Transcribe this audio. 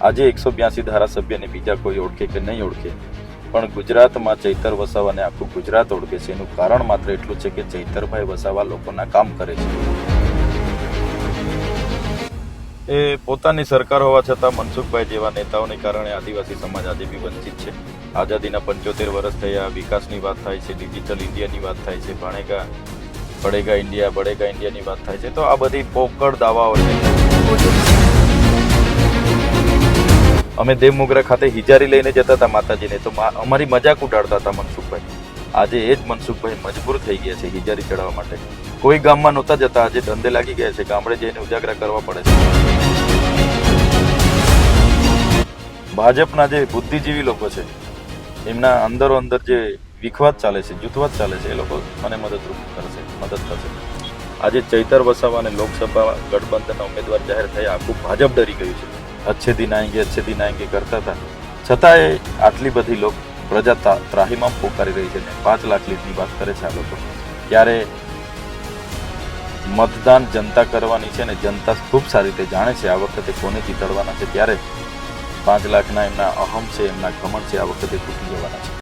આજે એકસો બ્યાસી ધારાસભ્યને બીજા કોઈ ઓળખે કે નહીં ઓળખે? પણ ગુજરાતમાં ચૈતર વસાવાને આખું ગુજરાત ઓળખે છે. એનું કારણ માત્ર એટલું છે કે ચૈતરભાઈ વસાવા લોકોના કામ કરે છે. એ પોતાની સરકાર હોવા છતાં મનસુખભાઈ જેવા નેતાઓને કારણે આદિવાસી સમાજ આજે બી વંચિત છે. આઝાદીના પંચોતેર વર્ષ થયા, વિકાસની વાત થાય છે, ડિજિટલ ઇન્ડિયાની વાત થાય છે, ભણેગા પડેગા ઇન્ડિયા બળેગા ઇન્ડિયાની વાત થાય છે. તો આ બધી પોકળ દાવાઓ છે. અમે દેવમોગરા ખાતે હિજારી લઈને જતા હતા માતાજીને. તો અમારી મજાક ઉડાડતા હતા મનસુખભાઈ. આજે એ જ મનસુખભાઈ મજબૂર થઈ ગયા છે હિજારી ચડાવવા માટે. કોઈ ગામમાં નહોતા જતા, આજે ધંધે લાગી ગયા છે. ગામડે જઈને ઉજાગરા કરવા પડે છે. ભાજપના જે બુદ્ધિજીવી લોકો છે, એમના અંદરો અંદર જે વિખવાદ ચાલે છે, જૂથવાદ ચાલે છે, એ લોકો મને મદદરૂપ કરશે મદદ કરશે આજે ચૈતર વસાવા અને લોકસભા ગઠબંધનના ઉમેદવાર જાહેર થયા, આખું ભાજપ ડરી ગયું છે. अच्छे दिन आएंगे अच्छे दिन આएંગે કરતા હતા. છતાંય આટલી બધી લોક પ્રજા ત્રાહીમામ પોકારી રહી છે ને પાંચ લાખ લીટની વાત કરે છે આ લોકો. ત્યારે મતદાન જનતા કરવાની છે ને જનતા ખૂબ સારી રીતે જાણે છે આ વખતે કોને જીતાડવાના છે ત્યારે પાંચ લાખના એમના અહમ છે, એમના ઘમંડ છે, આ વખતે તૂટી જવાના છે.